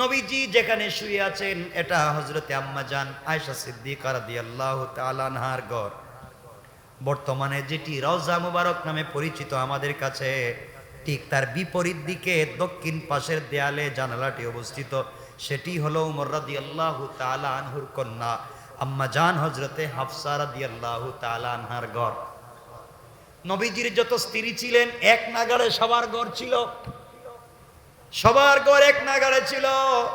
নবীজি যেখানে শুয়ে আছেন, এটা হজরতে আম্মাজান আয়সা সিদ্দিকা রাদিয়াল্লাহু তাআলা আনহার ঘর। বর্তমানে যেটি রওজা মুবারক নামে পরিচিত আমাদের কাছে, ঠিক তার বিপরীত দিকে দক্ষিণ পাশের দেয়ালে জানালাটি অবস্থিত। সেটি হলো উমর রাদিয়াল্লাহু তাআলা আনহুর কন্যা আম্মাজান হজরতে হাফসা রাদিয়াল্লাহু তাআলা আনহার ঘর। নবীজির যত স্ত্রী ছিলেন, এক নাগারে সবার ঘর ছিল। সবার ঘর এক নাগারে ছিল।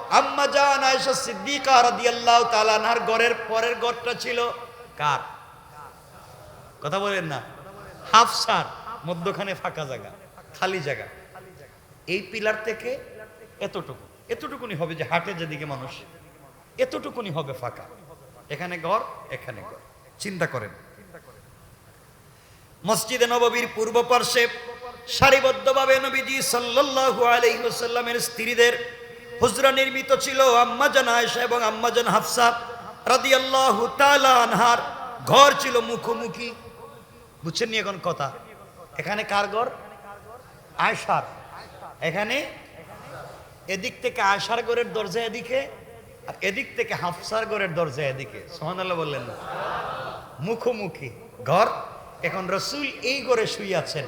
আম্মা জান আয়েশা সিদ্দিকা রাদিয়াল্লাহু তাআলা আনহার ঘরের পরের ঘরটা ছিল কার? কথা বলেন না। হাফসার, মধ্যখানে ফাঁকা জায়গা, খালি জায়গা। এই পিলার থেকে এতটুকু। এতটুকুনি হবে যে হাটে যেদিকে মানুষ, এতটুকুনি হবে ফাঁকা। এখানে ঘর এখানে ঘর। চিন্তা করেন। মসজিদে নববীর পূর্ব পার্শ্বে সারিবদ্ধভাবে নবীজি সাল্লাল্লাহু আলাইহি ওয়াসাল্লামের স্ত্রীদের হুজরা নির্মিত ছিল আম্মাজান আয়েশা এবং আম্মাজান হাফসা রাদিয়াল্লাহু তাআলা আনহার ঘর ছিল মুখোমুখি। বুঝছেন এখন কথা? এখানে কার ঘর? আয়েশার। এখানে এদিক থেকে আয়েশার ঘরের দরজা এদিকে আর এদিক থেকে হাফসার ঘরের দরজা এদিকে। সুবহানাল্লাহ বললেন মুখোমুখি। ঘর? এখন রসুল এই ঘরে শুয়ে আছেন।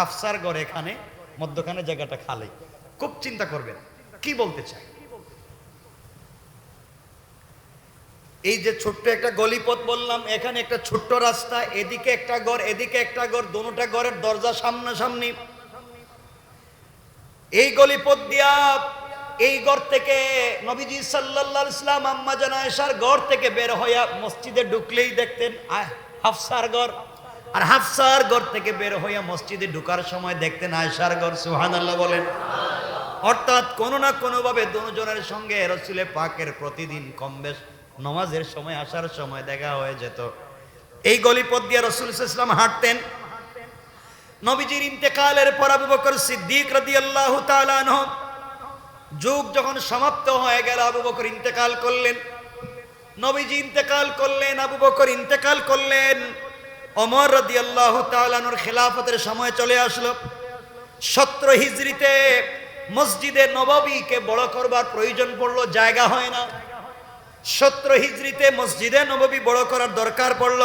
হাফসার ঘর এখানে, মধ্যখানে জায়গাটা খালি। খুব চিন্তা করবেন, কি বলতে চাই? এই যে ছোট্ট একটা গলিপথ বললাম, এখানে একটা ছোট্ট রাস্তা, এদিকে একটা ঘর, এদিকে একটা ঘর দোনোটা ঘরের দরজা সামনাসামনি। এই গলিপথ দিয়া এই ঘর থেকে নবীজি আলাইহি ইসলাম আম্মা জানায়শার ঘর থেকে বের হইয়া মসজিদে ঢুকলেই দেখতেন হাফসার ঘর। আর হাফসার ঘর থেকে বের হইয়া মসজিদে ঢুকার সময় দেখতেন আয়সার ঘর, সুবহানাল্লাহ বলেন। অর্থাৎ কোনো না কোনোভাবে দুজনের সঙ্গে রসুলে পাকের প্রতিদিন কম বেশ নমাজের সময়, আসার সময় দেখা হয়ে যেত। এই গলিপথ দিয়ে রসুল ইসলাম হাঁটতেন। নবীজির ইন্তেকালের পর আবু বকর সিদ্দিক তাআলা আনহু, যুগ যখন সমাপ্ত হয়ে গেল, আবু বকর ইন্তেকাল করলেন। নবীজি ইন্তেকাল করলেন, আবু বকর ইন্তেকাল করলেন। অমর রাদিয়াল্লাহু তাআলার খেলাফতের সময় চলে আসলো। সতেরো হিজরিতে মসজিদে নববীকে বড় করবার প্রয়োজন পড়ল, জায়গা হয় না। সতেরো হিজরিতে মসজিদে নববী বড় করার দরকার পড়ল।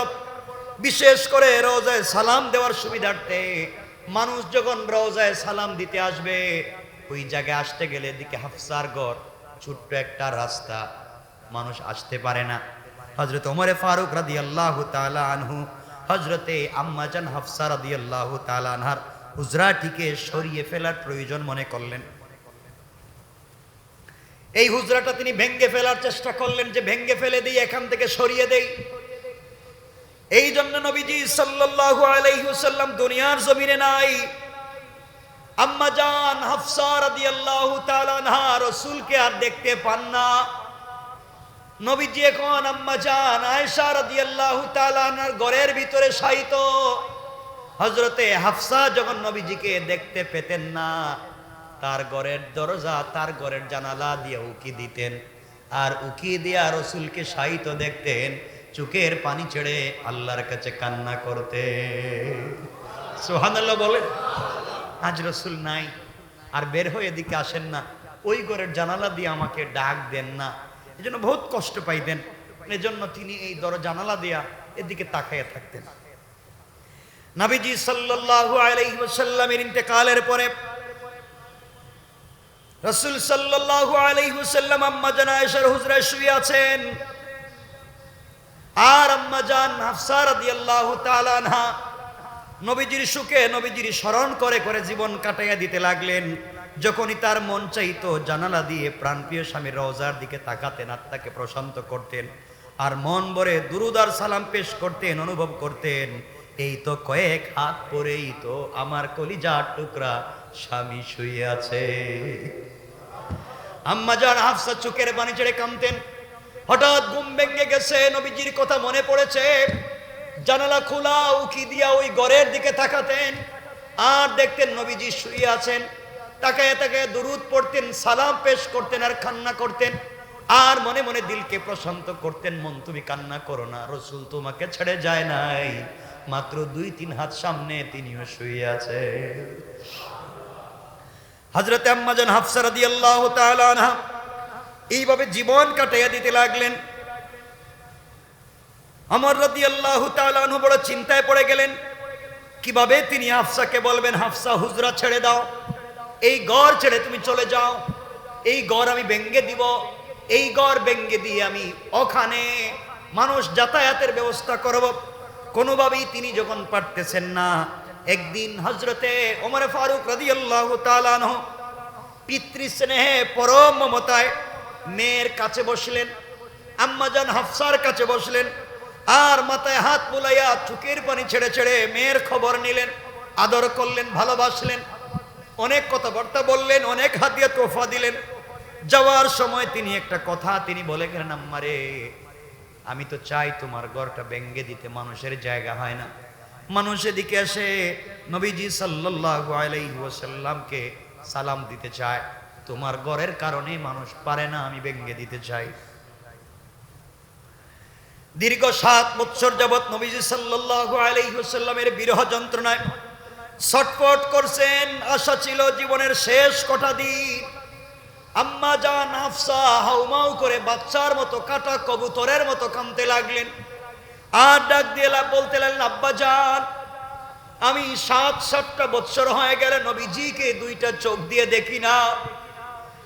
বিশেষ করে রোজায় সালাম দেওয়ার সুবিধার্থে মানুষ যখন রোজায় সালাম দিতে আসবে, ওই জায়গায় আসতে গেলে এদিকে হাফসার ঘর, ছোট্ট একটা রাস্তা, মানুষ আসতে পারে না। হজরত ওমরে ফারুক রাদি আল্লাহ তালা আনহু হজরতে আম্মাজান হাফসা রাদি আল্লাহ আনহার হুজরাটিকে সরিয়ে ফেলার প্রয়োজন মনে করলেন। এই হুজরাটা তিনি ভেঙ্গে ফেলার চেষ্টা করলেন যে ভেঙ্গে ফেলে দিই এখান থেকে সরিয়ে দেই। এই জন্য নবীজি সাল্লাল্লাহু আলাইহি ওয়াসাল্লাম দুনিয়ার জমিনে নাই। আম্মা জান হাফসা রাদিয়াল্লাহু তাআলা রাসূলকে আর দেখতে পান না। নবীজি এখন আম্মা জান আয়েশা রাদিয়াল্লাহু তাআলা আনহার ঘরের ভিতরে শায়িত। হযরতে হাফসা যখন নবীজিকে দেখতে পেতেন না, তার ঘরের দরজা, তার ঘরের জানালা দিয়ে উকি দিতেন আর উকি দিয়া রসুলকে শায়িত দেখতেন, চোখের পানি ছেড়ে আল্লাহর কাছে কান্না করতে সোহানাল্লাহ বলেন, আজ রসুল নাই আর বের হয়ে এদিকে আসেন না। ওই ঘরের জানালা দিয়ে আমাকে ডাক দেন না। এই জন্য বহুত কষ্ট পাইতেন। এজন্য তিনি এই দর জানালা দিয়া এদিকে তাকাইয়া থাকতেন। নাবিজি সাল্লাল্লাহু আলাইহি ওয়াসাল্লামের ইন্তেকালের পরে রসুল সাল্লাল্লাহু আলাইহি ওয়াসাল্লাম আম্মা জান আয়েশার হুজরায় শুয়ে আছেন। আর আম্মা জান হাফসা রাদিয়াল্লাহু তাআলা আনহা নবীজির সুখে নবীজির স্মরণ করে করে জীবন কাটাইয়া দিতে লাগলেন। যখনই তার মন চাইতো জানালা দিয়ে প্রাণপ্রিয় স্বামীর রওজার দিকে তাকাতেন, আত্মাকে প্রশান্ত করতেন আর মন ভরে দুরুদার সালাম পেশ করতেন, অনুভব করতেন, এই তো কয়েক হাত পরেই তো আমার কলিজার টুকরা স্বামী শুয়ে আছে। আম্মা যান হাফসা চোখের পানি ছেড়ে কামতেন হঠাৎ ঘুম ভেঙে গেছে, নবীজির কথা মনে পড়েছে। জানালা খোলা, উকি দিয়া ওই ঘরের দিকে তাকাতেন। আর দেখতেন নবীজি শুয়ে আছেন। তাকায় তাকায় দুরুদ পড়তেন, সালাম পেশ করতেন আর কান্না করতেন। আর মনে মনে দিলকে প্রশান্ত করতেন, মন তুমি কান্না করো না, রসুল তোমাকে ছেড়ে যায় নাই। মাত্র দুই তিন হাত সামনে তিনিও শুয়ে আছে। হজরত আম্মাজান হাফসা রাদিয়াল্লাহু তাআলা আনহা এইভাবে জীবন কাটাইয়া দিতে লাগলেন। আমার রাদি আল্লাহ তালু বড় চিন্তায় পড়ে গেলেন, কীভাবে তিনি হাফসাকে বলবেন, হাফসা, হুজরা ছেড়ে দাও। এই গড় ছেড়ে তুমি চলে যাও। এই গড় আমি ব্যঙ্গে দিব। এই গড় ব্যঙ্গে দিয়ে আমি ওখানে মানুষ যাতায়াতের ব্যবস্থা করব। কোনোভাবেই তিনি যখন পারতেছেন না, একদিন হজরতে ওমর ফারুক রাদি আল্লাহ তালানহ পিতৃস্নেহে পরম মমতায় মেয়ের কাছে বসলেন আম্মাজান হাফসার কাছে বসলেন আর মাথায় হাত বুলাইয়া চুকের পানি ছেড়ে ছেড়ে মেয়ের খবর নিলেন, আদর করলেন, ভালোবাসলেন। অনেক কথাবার্তা বললেন, অনেক হাতিয়া তোফা দিলেন। যাওয়ার সময় তিনি একটা কথা, তিনি বলে গেলেন, আম্মারে, আমি তো চাই তোমার ঘরটা ব্যঙ্গে দিতে, মানুষের জায়গা হয় না। মানুষ এদিকে এসে নবীজি আলাইহি সালাম দিতে চায়। তোমার ঘরের কারণে মানুষ পারে না, আমি ব্যঙ্গে দিতে চাই। দীর্ঘ সাত বৎসর যাবৎ নবীজি সাল্লাল্লাহু আলাইহি ওয়াসাল্লামের বিরহ যন্ত্রণায় ছটফট করছেন, আশা ছিল জীবনের শেষ কটা দিন। আম্মা জান আফসা হাউমাউ করে বাচ্চার মতো কাটা কবুতরের মতো কামতে লাগলেন। আর ডাক দিয়ে বলতে লাগলেন, আব্বা জান, আমি সাত, সাতটা বছর হয়ে গেলে নবীজিকে দুইটা চোখ দিয়ে দেখি না।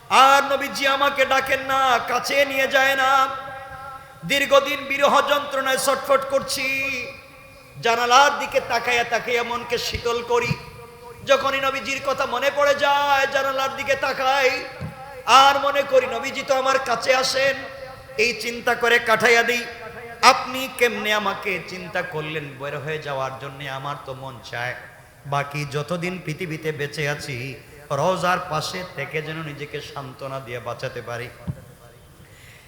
আর নবীজি আমাকে ডাকেন না, কাছে নিয়ে যায় না। দীর্ঘদিন বিরহ যন্ত্রণায় ছটফট করছি। জানালার দিকে তাকাইয়া তাকাইয়া মনকে শীতল করি। যখনই নবীজির কথা মনে পড়ে যায়, জানালার দিকে তাকাই। আর মনে করি, নবীজি তো আমার কাছে আসেন। এই চিন্তা করে কাটাইয়া দিই। আপনি কেমনে আমাকে চিন্তা করলেন বের হয়ে যাওয়ার জন্য? আমার তো মন চায়। বাকি যতদিন পৃথিবীতে বেঁচে আছি, রোজার পাশে থেকে যেন নিজেকে সান্ত্বনা দিয়ে বাঁচাতে পারি।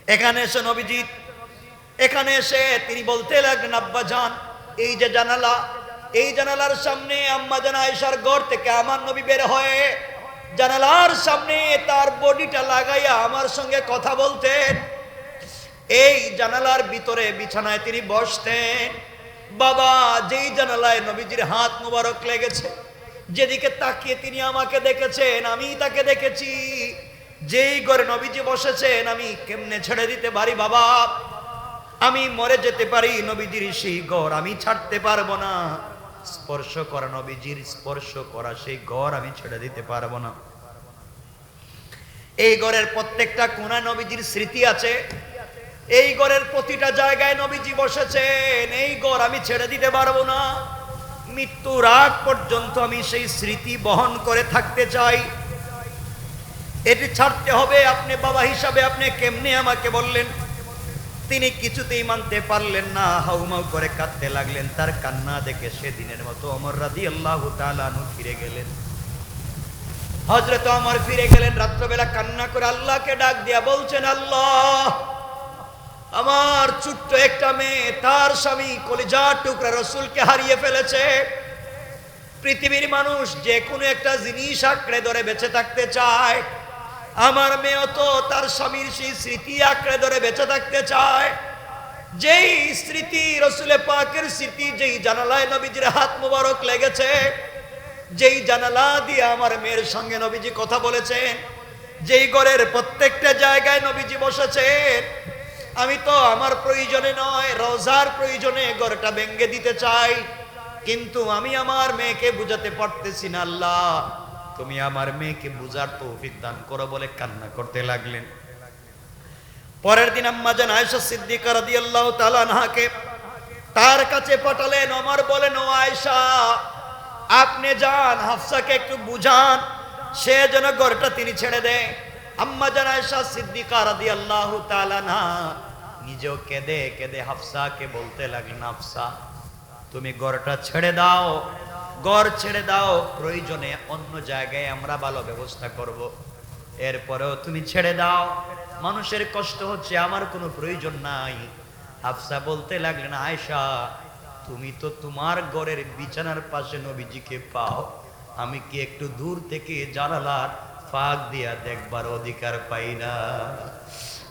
এখানে এসে নবীজি, এখানে এসে তিনি বলতে লাগলেন, আব্বা যান এই যে জানালা, এই জানালার সামনে আম্মা জান আয়েশার ঘর থেকে আমার নবী বের হয়ে জানালার সামনে তার বডিটা লাগাইয়া আমার সঙ্গে কথা বলতেন। এই জানালার ভিতরে বিছানায় তিনি বসতেন। বাবা, যেই জানালায় নবীজির হাত মোবারক লেগেছে, যেদিকে তাকিয়ে তিনি আমাকে দেখেছেন, আমি তাকে দেখেছি। যেই ঘরে নবীজি বসেছেন, আমি কেমনে ছেড়ে দিতে পারি বাবা? আমি মরে যেতে পারি, নবীজির সেই ঘর আমি ছাড়তে পারব না। স্পর্শ করা নবীজির, স্পর্শ করা সেই ঘর আমি ছেড়ে দিতে পারব না। এই ঘরের প্রত্যেকটা কোনা নবীজির স্মৃতি আছে। এই ঘরের প্রতিটা জায়গায় নবীজি বসেছেন, এই ঘর আমি ছেড়ে দিতে পারব না। মৃত্যুর আগ পর্যন্ত আমি সেই স্মৃতি বহন করে থাকতে চাই। এটি ছাড়তে হবে, আপনি বাবা হিসাবে আপনি কেমনে আমাকে বললেন? তিনি কিছুতেই মানতে পারলেন না, হাউমাউ করে কাঁদতে লাগলেন। তার কান্না দেখে সেদিনের মতো অমর রাদি আল্লাহ ফিরে গেলেন। হজরত অমর ফিরে গেলেন, রাত্রবেলা কান্না করে আল্লাহকে ডাক দিয়া বলছেন, আল্লাহ, আমার ছোট্ট একটা মেয়ে তার স্বামী কলিজার টুকরা রসুলকে হারিয়ে ফেলেছে। পৃথিবীর মানুষ যে কোনো একটা জিনিস আঁকড়ে ধরে বেঁচে থাকতে চায়। আমার মেয়ে তো তার স্বামীর সেই স্মৃতি আঁকড়ে ধরে বেঁচে থাকতে চায়। যেই স্মৃতি রসুলে পাকের স্মৃতি, যেই জানালায় নবীজির হাত মুবারক লেগেছে, যেই জানালা দিয়ে আমার মেয়ের সঙ্গে নবীজি কথা বলেছেন, যেই ঘরের প্রত্যেকটা জায়গায় নবীজি বসেছেন, আমি তো আমার প্রয়োজনে নয়, রোজার প্রয়োজনে ঘরটা ভেঙ্গে দিতে চাই, কিন্তু আমি আমার মেয়েকে বুঝাতে পারতেছি না, আল্লাহ। তুমি আমার মেয়েকে বুঝার তৌফিক দান করো বলে কান্না করতে লাগলেন। পরের দিন আম্মা জান আয়েশা সিদ্দিকা রাদিয়াল্লাহু তাআলা আনহাকে তার কাছে পাঠালেন, ওমর বলেন, ও আয়েশা, আপনি যান, হাফসাকে একটু বুঝান, সে যেন ঘরটা তিনি ছেড়ে দেয়। আম্মা জান আয়েশা সিদ্দিকা রাদিয়াল্লাহু তাআলা না নিজেও কেঁদে কেঁদে হাফসাকে বলতে লাগলেন, হাফসা, তুমি ঘরটা ছেড়ে দাও। ঘর ছেড়ে দাও, প্রয়োজনে অন্য জায়গায় আমরা ভালো ব্যবস্থা করব। এরপরেও তুমি ছেড়ে দাও। মানুষের কষ্ট হচ্ছে, আমার কোনো প্রয়োজন নাই। হাফসা বলতে লাগলেন আয়সা তুমি তো তোমার ঘরের বিছানার পাশে নবীজিকে পাও। আমি কি একটু দূর থেকে জানালার ফাঁক দিয়া দেখবার অধিকার পাই না?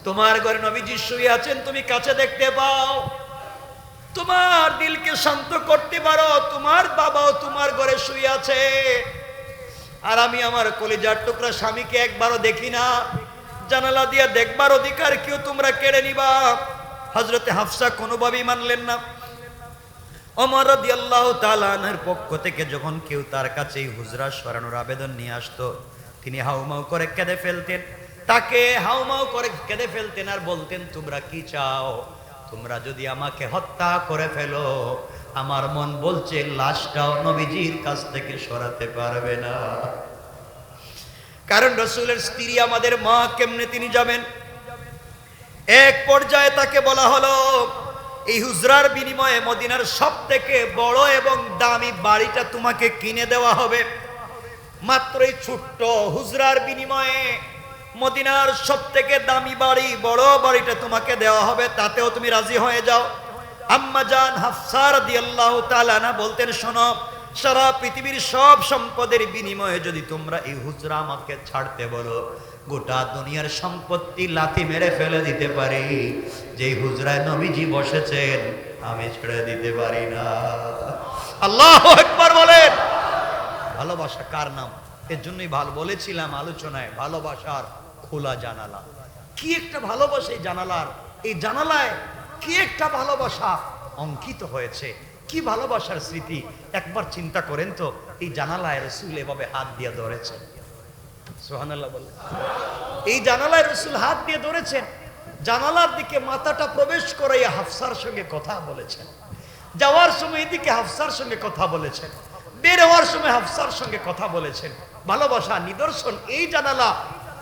তোমার ঘরে নবীজি শুয়ে আছেন, তুমি কাছে দেখতে পাও। তোমার দিলকে শান্ত করতে পারো, তোমার বাবাও তোমার ঘরে শুয়ে আছে। আর আমি আমার কলিজার টুকরা স্বামীকে একবারও দেখি না। জানালা দিয়ে দেখবার অধিকার কেউ তোমরা কেড়ে নিবা। হজরতে হাফসা কোনোভাবেই মানলেন না। অমর রাদিয়াল্লাহু তাআলা আনহার পক্ষ থেকে যখন কেউ তার কাছে হুজরা সরানোর আবেদন নিয়ে আসতো, তিনি হাউমাউ করে কেঁদে ফেলতেন। তাকে হাউমাউ করে কেঁদে ফেলতেন আর বলতেন, তোমরা কি চাও? তোমরা যদি আমাকে হত্যা করে ফেলো, আমার মন বলছে লাশটাও নবীজির কাছ থেকে সরাতে পারবে না। কারণ রসুলের স্ত্রী আমাদের মা, কেমনে তিনি যাবেন? এক পর্যায়ে তাকে বলা হলো, এই হুজরার বিনিময়ে মদিনার সব থেকে বড় এবং দামি বাড়িটা তোমাকে কিনে দেওয়া হবে। মাত্র এই ছোট্ট হুজরার বিনিময়ে মদিনার সব থেকে দামি বাড়ি, বড় বাড়িটা তোমাকে দেওয়া হবে, তাতেও তুমি রাজি হয়ে যাও। আম্মা জান হাফসার দিয়াল্লাহ তালানা বলতেন, শোনো, সারা পৃথিবীর সব সম্পদের বিনিময়ে যদি তোমরা এই হুজরা আমাকে ছাড়তে বলো, গোটা দুনিয়ার সম্পত্তি লাথি মেরে ফেলে দিতে পারি। যে হুজরায় নবীজি বসেছেন, আমি ছেড়ে দিতে পারি না। আল্লাহ একবার বলেন। ভালোবাসা কার নাম? এর জন্যই ভালো, বলেছিলাম আলোচনায়, ভালোবাসার খোলা জানালা। কি একটা ভালোবাসা জানালার? এই জানালায় কি একটা ভালোবাসা অঙ্কিত হয়েছে? কি ভালোবাসার স্মৃতি? একবার চিন্তা করেন তো, এই জানালায় রসুল এভাবে হাত দিয়ে ধরেছেন। সোহানাল্লাহ বলে এই জানালায় রসুল হাত দিয়ে ধরেছেন। জানালার দিকে মাথাটা প্রবেশ করাইয়া হাফসার সঙ্গে কথা বলেছেন। যাওয়ার সময় এদিকে হাফসার সঙ্গে কথা বলেছেন। বের হওয়ার সময় হাফসার সঙ্গে কথা বলেছেন। ভালোবাসা, নিদর্শন, এই জানালা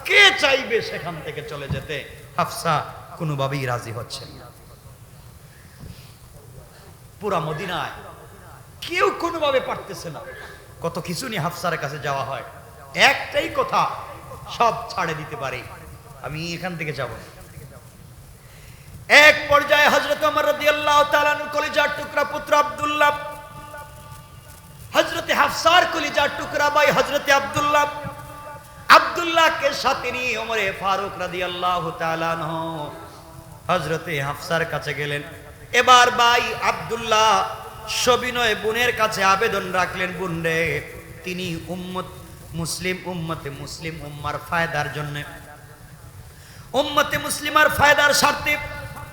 কে চাইবে সেখান থেকে চলে যেতে? হাফসা কোনোভাবেই রাজি হচ্ছেন পুরা মদিনায় কেউ কোনোভাবে পারতেছে না। কত কিছু নিয়ে হাফসার কাছে যাওয়া হয়। একটাই কথা, সব ছাড়ে দিতে পারি। আমি এখান থেকে যাব। এক পর্যায়ে হজরত আমার রাজি আল্লাহ তাআলা কলিজার টুকরা পুত্র আব্দুল্লাহ হজরতে হাফসার কলিজার টুকরা বাই হজরতে আব্দুল্লাহ আব্দুল্লাহকে সাথে নিয়ে ওমরে ফারুক রাদিয়াল্লাহু তাআলা হজরতে হাফসার কাছে গেলেন। এবার ভাই আব্দুল্লাহ সবিনয় বোনের কাছে আবেদন রাখলেন বোন রে তিনি উম্মত মুসলিম, উম্মতে মুসলিম, উম্মার ফায়দার জন্য। উম্মতে মুসলিমার ফায়দার স্বার্থে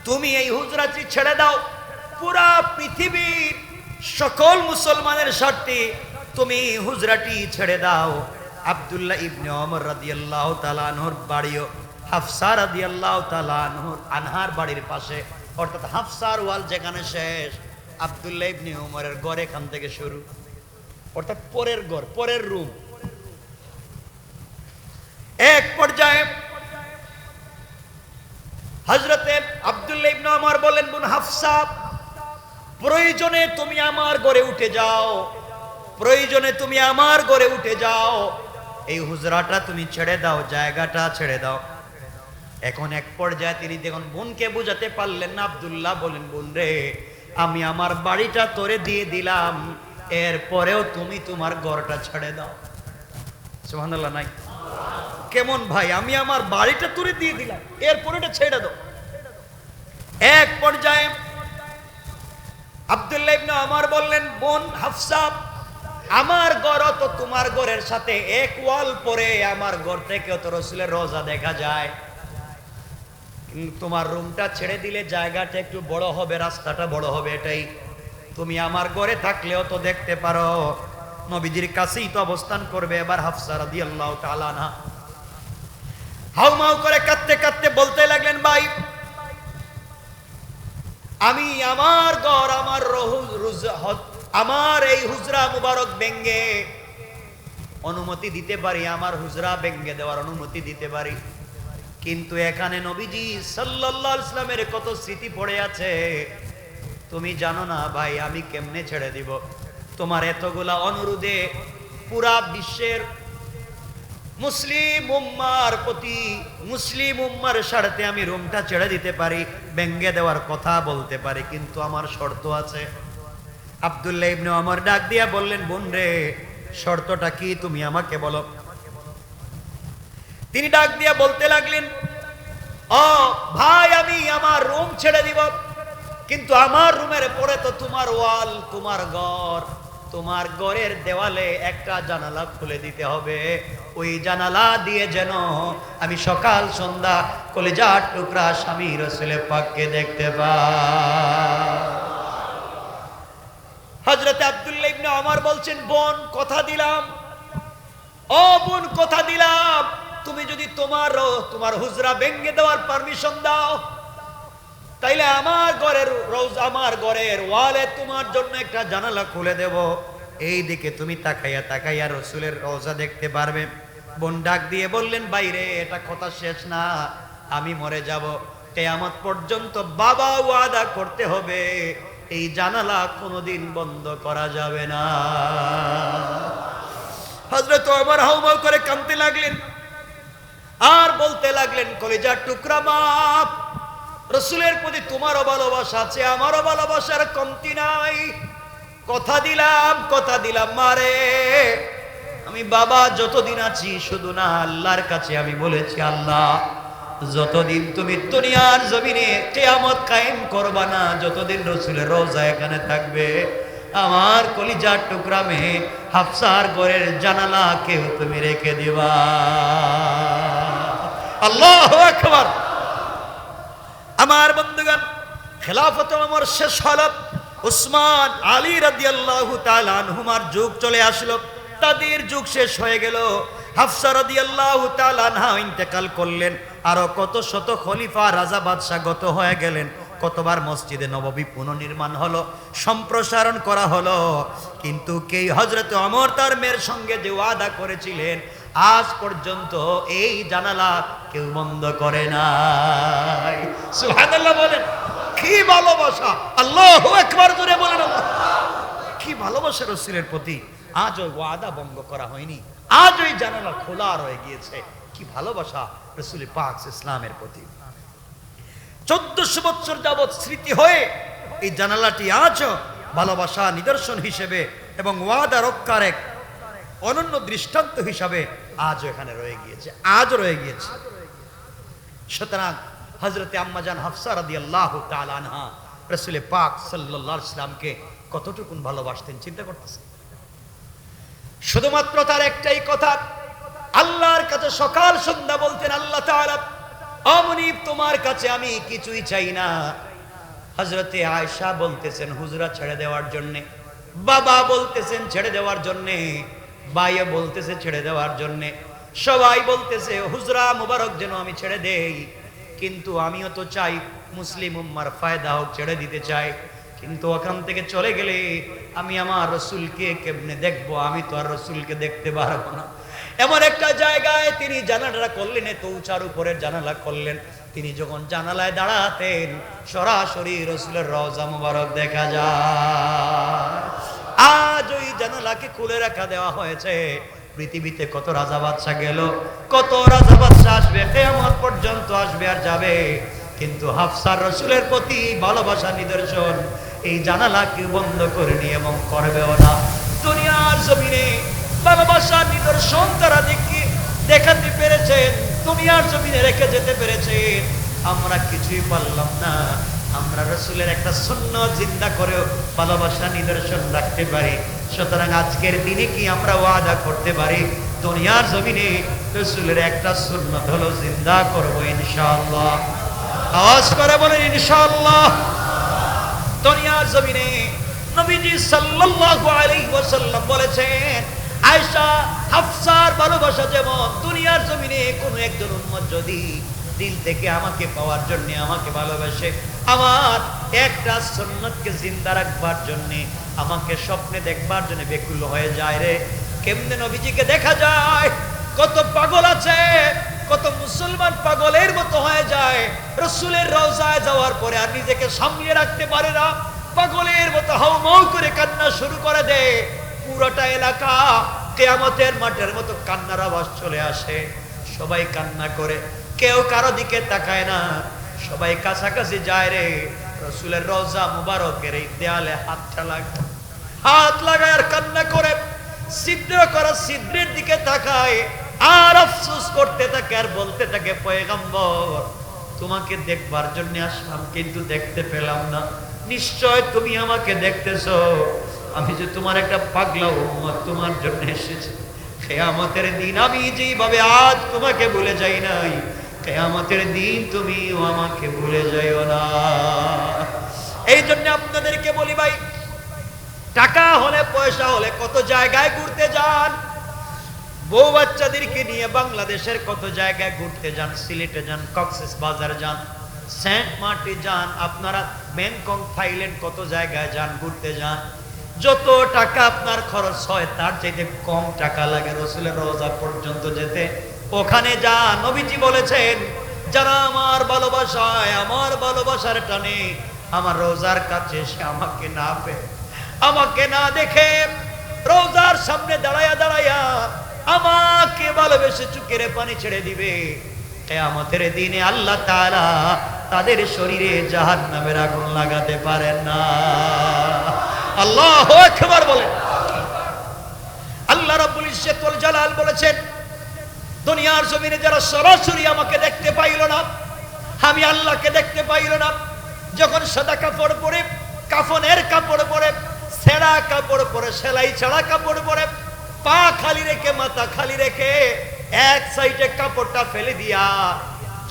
তুমি এই হুজরাটি ছেড়ে দাও। পুরা পৃথিবীর সকল মুসলমানের স্বার্থে তুমি হুজরাটি ছেড়ে দাও। আব্দুল্লাহ ইবনে অমর রাদিয়াল্লাহু তাআলা আনহুর বাড়িও, হাফসা রাদিয়াল্লাহু তাআলা আনহুর আনহার বাড়ির পাশে। অর্থাৎ হাফসার ওয়াল যেখানে শেষ, আব্দুল্লাহ ইবনে ওমরের ঘর এখান থেকে শুরু। অর্থাৎ পরের ঘর, পরের রুম। এক পর্যায়ে হজরতে আব্দুল্লাহ ইবনে ওমর বলেন, বোন হাফসা, প্রয়োজনে তুমি আমার ঘরে উঠে যাও। প্রয়োজনে তুমি আমার ঘরে উঠে যাও। এই হুজরাটা তুমি ছেড়ে দাও, জায়গাটা ছেড়ে দাও। এখন এক পর্যায়ে তিনি দেখুন, বোনকে বুঝাতে পারলেন না, আব্দুল্লাহ বলেন, বোন রে, আমি আমার বাড়িটা তোরে দিয়ে দিলাম, এরপরেও তুমি তোমার ঘরটা ছেড়ে দাও। সুবহানাল্লাহ, নাই। কেমন ভাই, আমি আমার বাড়িটা তোরে দিয়ে দিলাম, এরপরে ছেড়ে দাও। এক পর্যায়ে আব্দুল্লাহ ইবনে আমার বললেন, বোন হাফসা আমার ঘর তো তোমার ঘরের সাথে এক ওয়াল পরে আমার ঘর থেকে তো রসুলের রোজা দেখা যায়। তোমার রুমটা ছেড়ে দিলে জায়গাটা একটু বড় হবে, রাস্তাটা বড় হবে এটাই। তুমি আমার ঘরে থাকলেও তো দেখতে পারো, নবীজির কাছেই তো অবস্থান করবে এবার হাফসা রাদিয়াল্লাহু তাআলা না হাউমাউ করে কাঁদতে কাঁদতে বলতে লাগলেন, ভাই, আমি আমার ঘর, আমার আমার এই হুজরা মুবারক ব্যঙ্গে অনুমতি দিতে পারি, আমার হুজরা ব্যঙ্গে দেওয়ার অনুমতি দিতে পারি। কিন্তু এখানে নবীজি আলাইহি ইসলামের কত স্মৃতি পড়ে আছে, তুমি জানো না ভাই, আমি কেমনে ছেড়ে দিব? তোমার এতগুলা অনুরোধে পুরা বিশ্বের মুসলিম উম্মার প্রতি, মুসলিম উম্মার স্বার্থে আমি রুমটা ছেড়ে দিতে পারি ব্যঙ্গে দেওয়ার কথা বলতে পারি, কিন্তু আমার শর্ত আছে। আব্দুল্লাহ ইবনে আমার ডাক দিয়া বললেন বোন রে শর্তটা কি তুমি আমাকে বলো? তিনি ডাক দিয়া বলতে লাগলেন ও ভাই, আমি আমার রুম ছেড়ে দিব, কিন্তু আমার রুমের পরে তো তোমার ওয়াল, তোমার ঘর, তোমার ঘরের দেওয়ালে একটা জানালা খুলে দিতে হবে। ওই জানালা দিয়ে যেন আমি সকাল, সন্ধ্যা কলেজার টুকরা স্বামী রসুলের পাককে দেখতে পাই। হজরত আব্দুল্লাহ ইবনে আমার বলছেন, বোন, কথা দিলাম। ও বোন, কথা দিলাম। তুমি যদি তোমার তোমার হুজরা ভেঙে দেওয়ার পারমিশন দাও, তাইলে আমার ঘরের রোজ, আমার ঘরের ওয়ালে তোমার জন্য একটা জানালা খুলে দেব। এই দিকে তুমি তাকাইয়া তাকাইয়া রসুলের রোজা দেখতে পারবে। বোন ডাক দিয়ে বললেন, বাইরে, এটা কথা শেষ না। আমি মরে যাব। কেয়ামত পর্যন্ত বাবা ওয়াদা করতে হবে। এই জানালা কোনোদিন বন্ধ করা যাবে না। হজরত আমার হাউমাউ করে কাঁদতে লাগলেন। আর বলতে লাগলেন, কলেজার টুকরা মাপ রসুলের প্রতি তোমারও ভালোবাসা আছে, আমারও ভালোবাসার কমতি নাই। কথা দিলাম কথা দিলাম মারে আমি বাবা, যতদিন আছি শুধু না, আল্লাহর কাছে আমি বলেছি, আল্লাহ যতদিন তুমি দুনিয়ার জমিনে কেয়ামত কায়েম করবা না, যতদিন রসুলের রোজা এখানে থাকবে, আমার কলিজার টুকরা মেয়ে হাফসার ঘরের জানালা কেউ তুমি রেখে দিবা। আল্লাহ আকবার। আমার বন্ধুগণ, খেলাফত আমার শেষ হল, উসমান আলী রাদিয়াল্লাহু তাআলা আনহুমার যুগ চলে আসলো, তাদের যুগ শেষ হয়ে গেল। হাফসা রাদিয়াল্লাহু তাআলা আনহা ইন্তেকাল করলেন। আরও কত শত খলিফা রাজা বাদশাহ গত হয়ে গেলেন। কতবার মসজিদে নববী পুনর্নির্মাণ হলো, সম্প্রসারণ করা হলো। কিন্তু কে হজরত অমর তার মেয়ের সঙ্গে যে ওয়াদা করেছিলেন, আজ পর্যন্ত এই জানালা কেউ বন্ধ করে নাই। সুবহানাল্লাহ বলেন, কি ভালোবাসা! আল্লাহ একবার জোরে বলেন। কি ভালোবাসা রসুলের প্রতি। আজ ওই ওয়াদা ভঙ্গ করা হয়নি। আজ ওই জানালা খোলা রয়ে গিয়েছে। কি ভালোবাসা! রসুল পাক ইসলামের প্রতি। চোদ্দশো বছর যাবৎ স্মৃতি হয়ে এই জানালাটি আজ ভালোবাসা, নিদর্শন হিসেবে এবং ওয়াদা রক্ষার এক অনন্য দৃষ্টান্ত হিসাবে আজ এখানে রয়ে গিয়েছে আজ রয়ে গিয়েছে। সুতরাং হজরতে আম্মাজান হাফসা রাদি আল্লাহ আনহা রসুল পাক সাল্লাহ ইসলামকে কতটুকুন ভালোবাসতেন চিন্তা করতেছেন? শুধুমাত্র তার একটাই কথা আল্লাহর কাছে সকাল সন্ধ্যা বলতেন, আল্লাহ তাআলা তোমার কাছে আমি কিছুই চাই না। হজরতে আয়সা বলতেছেন, হুজরা ছেড়ে দেওয়ার জন্যে। বাবা বলতেছেন, ছেড়ে দেওয়ার জন্যে। বাইয়ে বলতেছে, ছেড়ে দেওয়ার জন্যে। সবাই বলতেছে, হুজরা মুবারক যেন আমি ছেড়ে দেই। কিন্তু আমিও তো চাই মুসলিম উম্মার ফায়দা হোক, ছেড়ে দিতে চাই। কিন্তু ওখান থেকে চলে গেলে আমি আমার রসুলকে কেমনে দেখব? আমি তো আর রসুলকে দেখতে পারব না। এমন একটা জায়গায় তিনি জানালা করলেন এত উঁচার উপরের জানালা করলেন। তিনি যখন জানালায় দাঁড়াতেন, সরাসরি রসুলের রজা মুবারক দেখা যায়। আজ ওই জানালাকে খুলে রাখা দেওয়া হয়েছে। পৃথিবীতে কত রাজা বাদশা গেল, কত রাজা বাদশা আসবে, কেয়ামত পর্যন্ত আসবে আর যাবে। কিন্তু হাফসার রসুলের প্রতি ভালোবাসা, নিদর্শন, এই জানালা কেউ বন্ধ করেনি এবং করবেও না। দুনিয়ার জমিনে ভালোবাসার নিদর্শন তারা দেখি দেখাতে পেরেছেন। দুনিয়ার জমিনে রেখে যেতে পেরেছেন। আমরা কিছুই পারলাম না। আমরা রসুলের একটা শূন্য জিন্দা করেও ভালোবাসা, নিদর্শন রাখতে পারি। সুতরাং আজকের দিনে কি আমরা ওয়াদা করতে পারি? দুনিয়ার জমিনে রসুলের একটা সুন্নত হলো জিন্দা করব ইনশাল্লাহ আওয়াজ করে বলেন ইনশাল্লাহ দুনিয়ার জমিনে নবীজি সাল্লাল্লাহু আলাইহি ওয়াসাল্লাম বলেছেন আয়েশা, হাফসার ভালোবাসা যেমন দুনিয়ার জমিনে কোনো একজন উন্মত যদি দিল থেকে আমাকে পাওয়ার জন্য আমাকে ভালোবাসে, আমার একটা সুন্নতকে জিন্দা রাখবার জন্য আমাকে স্বপ্নে দেখবার জন্য বেকুল হয়ে যায় রে। কেমনে নবীজিকে দেখা যায়? কত পাগল আছে, কত মুসলমান পাগলের মতো হয়ে যায়। রসুলের রওজায় যাওয়ার পরে আর নিজেকে সামলিয়ে রাখতে পারে না। পাগলের মতো হাউমাউ করে কান্না শুরু করে দেয়। পুরোটা এলাকা কেয়ামতের মাঠের মতো কান্নার আওয়াজ চলে আসে। সবাই কান্না করে, কেউ কারও দিকে তাকায় না। সবাই কাছাকাছি যায় রে, রসুলের রওজা মুবারকের এই দেয়ালে হাতটা লাগে হাত লাগায় আর কান্না করে, ছিদ্র করা ছিদ্রের দিকে তাকায়। আর আফসোস করতে থাকে, আর বলতে থাকে, পয়গম্বর, তোমাকে দেখবার জন্য আসলাম, কিন্তু দেখতে পেলাম না। নিশ্চয় তুমি আমাকে দেখতেছো। আমি যে তোমার একটা পাগলা উম্মত তোমার জন্য এসেছি। কেয়ামতের দিন আমি যেইভাবে আজ তোমাকে ভুলে যাই নাই, কেয়ামতের দিন তুমিও আমাকে ভুলে যাইও না। এই জন্য আপনাদেরকে বলি ভাই, টাকা হলে, পয়সা হলে কত জায়গায় ঘুরতে যান? বউ বাচ্চাদেরকে নিয়ে বাংলাদেশের কত জায়গায় ঘুরতে যান? সিলেটে যান, কক্সেস বাজার যান সেন্ট মার্টি যান, আপনারা ব্যাংকক থাইল্যান্ড কত জায়গায় যান, ঘুরতে যান? যত টাকা আপনার খরচ হয়, তার চাইতে কম টাকা লাগে রসুলের রোজা পর্যন্ত যেতে। ওখানে যা নবীজি বলেছেন, যারা আমার ভালোবাসায়, আমার ভালোবাসার টানে, আমার রোজার কাছে সে আমাকে না পে আমাকে না দেখে, রোজার সামনে দাঁড়ায়া দাঁড়ায়া আমাকে ভালোবেসে চুকের পানি ছেড়ে দিবে। আমাদের দিনে আল্লাহ তারা তাদের শরীরে জাহান নামের আগুন লাগাতে পারেন না। আল্লাহ একবার বলেন আল্লাহ রাব্বুল ইজ্জতুল জালাল বলেছেন, দুনিয়ার জমিনে যারা সরাসরি আমাকে দেখতে পাইল না, আমি আল্লাহকে দেখতে পাইল না। যখন সাদা কাপড় পরে, কাফনের কাপড় পরে, ছেঁড়া কাপড় পরে, সেলাই ছাড়া কাপড় পরে, পা খালি রেখে, মাথা খালি রেখে এক সাইডে কাপড়টা ফেলে দিয়া,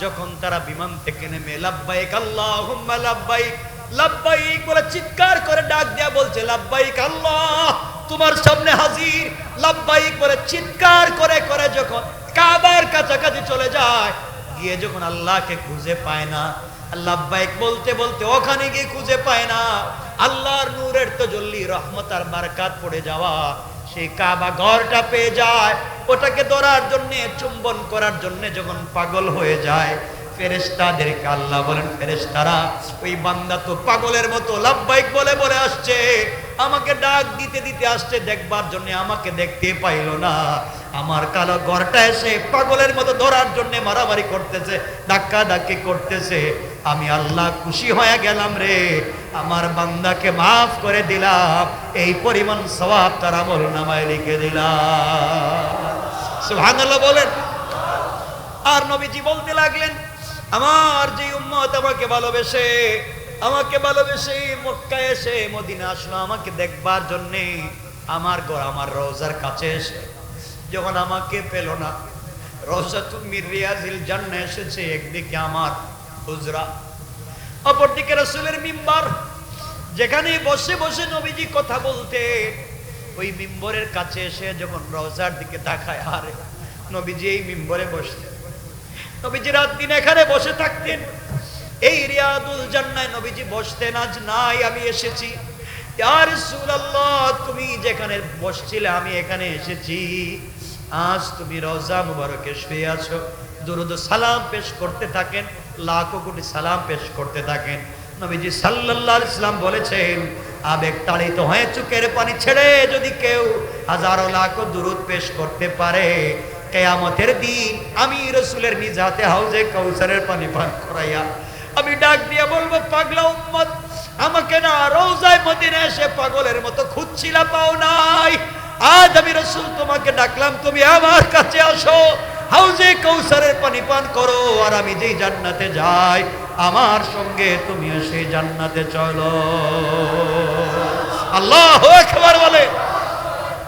যখন তারা বিমান থেকে নেমে, লাব্বাইক আল্লাহুম্মা, লাব্বাইক। লাব্বাইক বলে চিৎকার করে ডাক দিয়া বলছে, লাব্বাইক আল্লাহ, তোমার সামনে হাজির। লাব্বাইক বলে চিৎকার করে করে যখন কাবার কাছাকাছি চলে যায়, গিয়ে যখন আল্লাহকে খুঁজে পায় না, লাব্বাইক বলতে বলতে ওখানে গিয়ে খুঁজে পায় না। আল্লাহর নূরের তো জল্লি, রহমত আর বারকাত পড়ে যাওয়া। সেই কাবা ঘরটা পেয়ে যায়, ওটাকে ধরার জন্য, চুম্বন করার জন্য যখন পাগল হয়ে যায় ফেরেশতাদেরকে আল্লাহ বলেন, ফেরেশতারা, ওই বান্দা তো পাগলের মতো লাভবাইক বলে বলে আসছে। আমাকে ডাক দিতে দিতে আসছে, দেখবার জন্য আমাকে দেখতে পাইল না। আমার কালো ঘরটা এসে পাগলের মতো ধরার জন্য মারামারি করতেছে ধাক্কা ধাক্কি করতেছে। আমি আল্লাহ খুশি হয়ে গেলাম রে। আমার বান্দাকে মাফ করে দিলাম। এই পরিমাণ সবাব তার আমল নামায় লিখে দিলাম। সুবহানাল্লাহ বলেন। আর নবীজি বলতে লাগলেন আমার যে উম্মত আমাকে ভালোবেসে আমাকে ভালোবেসে মক্কায় এসে মদিনা আসলো, আমাকে দেখবার জন্যে আমার ঘর আমার রোজার কাছে এসে, যখন আমাকে পেল না রোজা তুমি রিয়াজিল জান্না এসেছে, একদিকে আমার হুজরা, অপরদিকে রসুলের মিম্বার, যেখানে বসে বসে নবীজি কথা বলতে, ওই মিম্বরের কাছে এসে যখন রোজার দিকে তাকায়, আরে নবীজি এই মিম্বরে বসতেন নবীজি রাত দিন এখানে বসে থাকতেন। এই রিয়াদুল জান্নায় নবীজি বসতেন, আজ নাই, আমি এসেছি। ইয়া রাসূলুল্লাহ, তুমি যেখানে বসছিলে, আমি এখানে এসেছি। আজ তুমি রওজা মুবারকে শুয়ে আছো। দুরুদ সালাম পেশ করতে থাকেন, লাখো কোটি সালাম পেশ করতে থাকেন। নবীজি সাল্লাল্লাহু আলাইহি সাল্লাম বলেছেন, আবেগ তাড়িত হয়ে চোখের পানি ছেড়ে যদি কেউ হাজারো লাখো দুরুদ পেশ করতে পারে কেয়ামতের দিন আমি রসুলের নিজ হাতে হাউজে কৌসারের পানি পান করাইয়া আমি ডাক দিয়ে বলব, পাগলা উম্মত, আমাকে না রোজায় মদিনা এসে পাগলের মতো খুঁজছিলা পাও নাই। আজ আমি রসুল তোমাকে ডাকলাম, তুমি আমার কাছে আসো, হাউজে কৌসারের পানি পান করো, আর আমি যেই জান্নাতে যাই, আমার সঙ্গে তুমিও সেই জান্নাতে চলো। আল্লাহ একবার